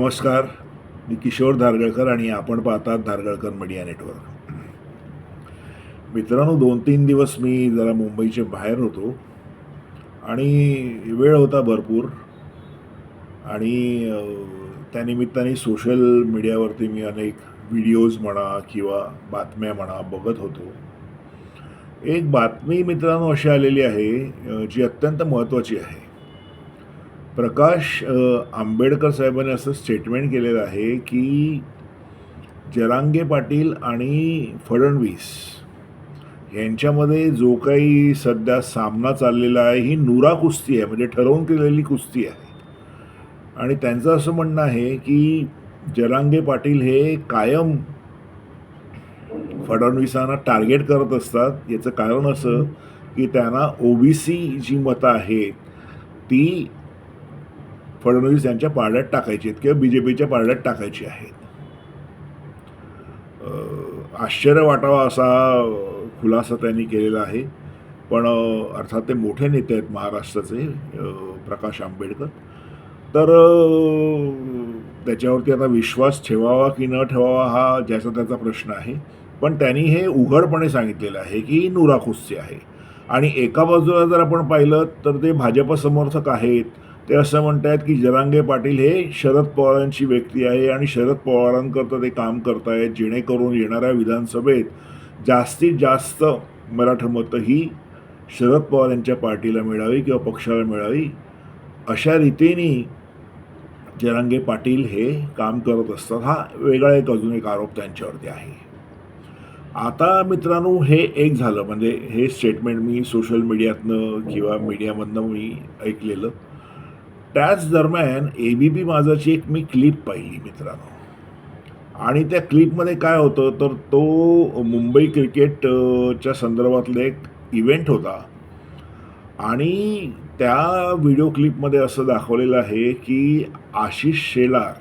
नमस्कार मी किशोर धारगळकर आणि आपण पाहतात धारगळकर मीडिया नेटवर्क. मित्रांनो दोन तीन दिवस मी जरा मुंबईच्या बाहेर होतो आणि वेळ होता भरपूर आणि त्यानिमित्ताने सोशल मीडियावरती मी अनेक व्हिडिओज म्हणा किंवा बातम्या म्हणा बघत होतो. एक बातमी मित्रांनो अशी आलेली आहे जी अत्यंत महत्त्वाची आहे. प्रकाश आंबेडकर साहेबांनी असं स्टेटमेंट केलेलं आहे की जरांगे पाटील आणि फडणवीस यांच्यामध्ये जो काही सध्या सामना चाललेला आहे ही नुरा कुस्ती आहे म्हणजे ठरवून केलेली कुस्ती आहे. आणि त्यांचं असं म्हणणं आहे की जरांगे पाटील हे कायम फडणवीसांना टार्गेट करत असतात. याचं कारण असं की त्यांना ओबीसी जी मतं आहेत ती फडणवीस यांच्या पारड्यात टाकायची आहेत किंवा बी जे पीच्या पारड्यात टाकायची आहेत. आश्चर्य वाटावा असा खुलासा त्यांनी केलेला आहे. पण अर्थात ते मोठे नेते आहेत महाराष्ट्राचे प्रकाश आंबेडकर. तर त्याच्यावरती आता विश्वास ठेवावा की न ठेवावा हा ज्याचा त्याचा प्रश्न आहे. पण त्यांनी हे उघडपणे सांगितलेलं आहे की ही आहे. आणि एका बाजूला जर आपण पाहिलं तर ते भाजप समर्थक आहेत. ते असं म्हणतायत की जरांगे पाटील हे शरद पवारांची व्यक्ती आहे आणि शरद पवारांकरता ते काम करतायत जेणेकरून येणाऱ्या विधानसभेत जास्तीत जास्त मराठा मतं ही शरद पवार यांच्या पार्टीला मिळावी किंवा पक्षाला मिळावी अशा रीतीने जरांगे पाटील हे काम करत असतात. हा वेगळा एक अजून एक आरोप त्यांच्यावरती आहे. आता मित्रांनो हे एक झालं. म्हणजे हे स्टेटमेंट मी सोशल मीडियातनं किंवा मीडियामधनं मी ऐकलेलं. त्याच दरम्यान ए बी पी माझाची एक मी क्लिप पाहिली मित्रांनो. आणि त्या क्लिपमध्ये काय होतं तर तो मुंबई क्रिकेटच्या अ, संदर्भातला एक इव्हेंट होता. आणि त्या व्हिडिओ क्लिपमध्ये असं दाखवलेलं आहे की आशिष शेलार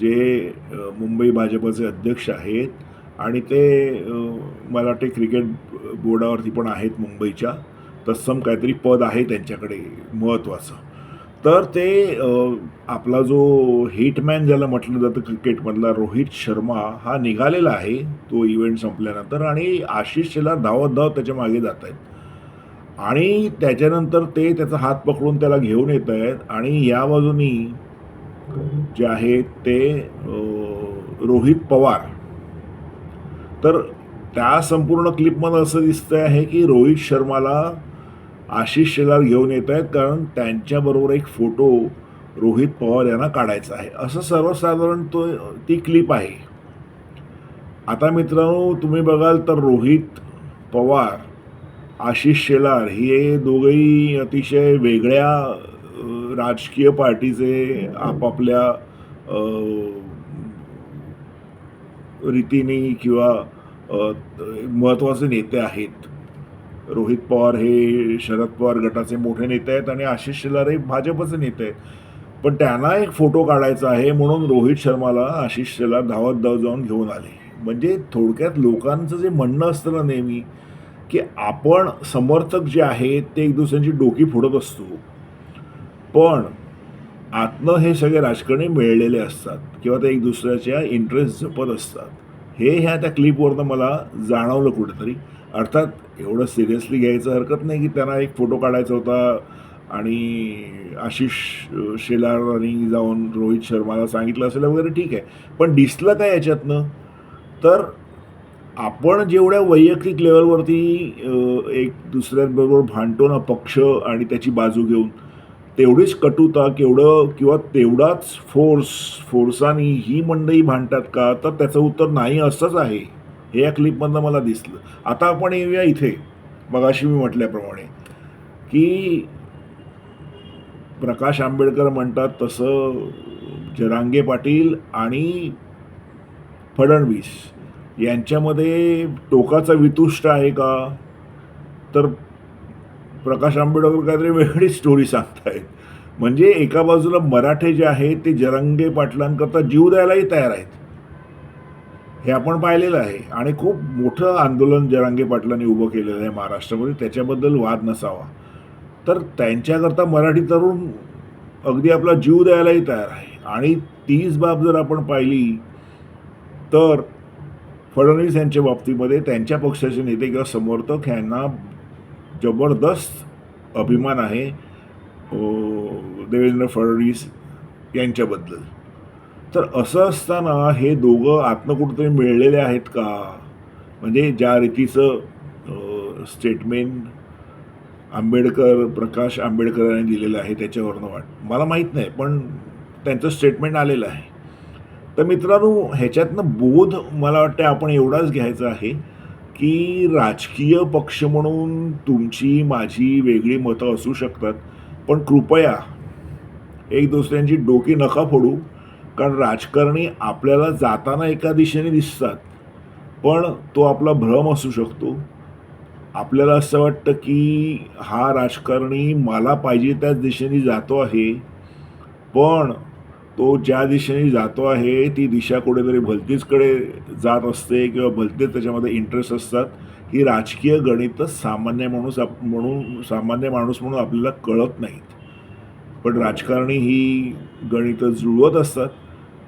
जे मुंबई भाजपचे अध्यक्ष आहेत आणि ते मला वाटते क्रिकेट बोर्डावरती पण आहेत मुंबईच्या तत्सम काहीतरी पद आहे त्यांच्याकडे महत्त्वाचं तर ते आपला जो हिटमॅन ज्याला म्हटलं जातं क्रिकेटमधला रोहित शर्मा हा निघालेला आहे. तो इव्हेंट संपल्यानंतर आणि आशिष धावत धावत त्याच्यामागे जात आहेत. आणि त्याच्यानंतर ते त्याचा हात पकडून त्याला घेऊन येत आहेत. आणि या बाजूनी जे आहेत ते रोहित पवार. तर त्या संपूर्ण क्लिपमध्ये असं दिसतं आहे की रोहित शर्माला आशिष शेलार घेऊन येत आहेत कारण त्यांच्याबरोबर एक फोटो रोहित पवार यांना काढायचा आहे. असं सर्वसाधारण तो ती क्लिप आहे. आता मित्रांनो तुम्ही बघाल तर रोहित पवार आशिष शेलार हे दोघंही अतिशय वेगळ्या राजकीय पार्टीचे आपापल्या रीतीने किंवा महत्त्वाचे नेते आहेत. रोहित पवार हे शरद पवार गटाचे मोठे नेते आहेत आणि आशिष शेलार हे भाजपचे नेते आहेत. पण त्यांना एक फोटो काढायचा आहे म्हणून रोहित शर्माला आशिष शेलार धावत धाव जाऊन घेऊन आले. म्हणजे थोडक्यात लोकांचं जे म्हणणं असतं ना नेहमी की आपण समर्थक जे आहेत ते एक दुसऱ्यांची डोकी फोडत असतो. पण आतनं हे सगळे राजकारणी मिळलेले असतात किंवा ते एक दुसऱ्याच्या इंटरेस्ट जपत असतात. हे ह्या त्या क्लिपवरनं मला जाणवलं कुठेतरी. अर्थात एवढं सिरियसली घ्यायचं हरकत नाही की त्यांना एक फोटो काढायचा होता आणि आशिष शेलारांनी जाऊन रोहित शर्माला सांगितलं असेल वगैरे ठीक आहे. पण दिसलं काय याच्यातनं? तर आपण जेवढ्या वैयक्तिक लेवलवरती एक दुसऱ्यांबरोबर भांडतो ना पक्ष आणि त्याची बाजू घेऊन तेवढीच कटुता केवढं किंवा तेवढाच फोर्स फोर्सानी ही मंडळी भांडतात का? तर त्याचं उत्तर नाही असंच आहे. हे या क्लिपमधनं मला दिसलं. आता आपण येऊया इथे. मगाशी मी म्हटल्याप्रमाणे की प्रकाश आंबेडकर म्हणतात तसं जरांगे पाटील आणि फडणवीस यांच्यामध्ये टोकाचा वितुष्ट आहे का? तर प्रकाश आंबेडकर काहीतरी वेगळी स्टोरी सांगतायत. म्हणजे एका बाजूला मराठे जे आहेत ते जरंगे पाटलांकरता जीव द्यायलाही तयार आहेत. हे आपण पाहिलेलं आहे. आणि खूप मोठं आंदोलन जरांगे पाटलांनी उभं केलेलं आहे महाराष्ट्रामध्ये. त्याच्याबद्दल वाद नसावा. तर त्यांच्याकरता मराठी तरुण अगदी आपला जीव द्यायलाही तयार आहे. आणि तीच बाब जर आपण पाहिली तर फडणवीस यांच्या बाबतीमध्ये त्यांच्या पक्षाचे नेते किंवा समर्थक यांना जबरदस्त अभिमान आहे देवेंद्र फडणवीस यांच्याबद्दल. तर असं असताना हे दोघं आत्म कुठेतरी मिळलेले आहेत का? म्हणजे ज्या रीतीचं स्टेटमेंट आंबेडकर प्रकाश आंबेडकर यांनी दिलेलं आहे त्याच्यावरनं वाट. मला माहीत नाही पण त्यांचं स्टेटमेंट आलेलं आहे. तर मित्रांनो ह्याच्यातनं बोध मला वाटतं आपण एवढाच घ्यायचा आहे की राजकीय पक्ष म्हणून तुमची माझी वेगळी मतं असू शकतात पण कृपया एक दुसऱ्यांची डोकी नका फोडू. कारण राजकारणी आपल्याला जाताना एका दिशेने दिसतात पण तो आपला भ्रम असू शकतो. आपल्याला असं वाटतं की हा राजकारणी मला पाहिजे त्याच दिशेने जातो आहे पण तो ज्या दिशेने जातो आहे ती दिशा कुठेतरी भलतीचकडे जात असते किंवा भलतेच त्याच्यामध्ये इंटरेस्ट असतात. ही राजकीय गणितच सामान्य माणूस आप म्हणून सामान्य माणूस म्हणून आपल्याला कळत नाहीत. पण राजकारणी ही गणितं जुळवत असतात.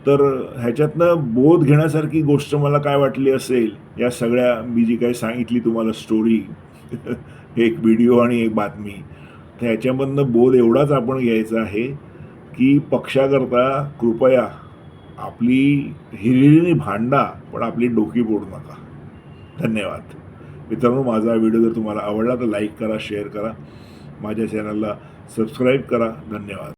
तर ह्याच्यातनं बोध घेण्यासारखी गोष्ट मला काय वाटली असेल या सगळ्या मी जी काही सांगितली तुम्हाला स्टोरी एक व्हिडिओ आणि एक बातमी तर ह्याच्यामधनं बोध एवढाच आपण घ्यायचा आहे की पक्षाकरता कृपया आपली हिरिरीने भांडा पण आपली डोकी बोडू नका. धन्यवाद. मित्रांनो माझा व्हिडिओ जर तुम्हाला आवडला तर लाईक करा शेअर करा. माझ्या चॅनलला सबस्क्राईब करा. धन्यवाद.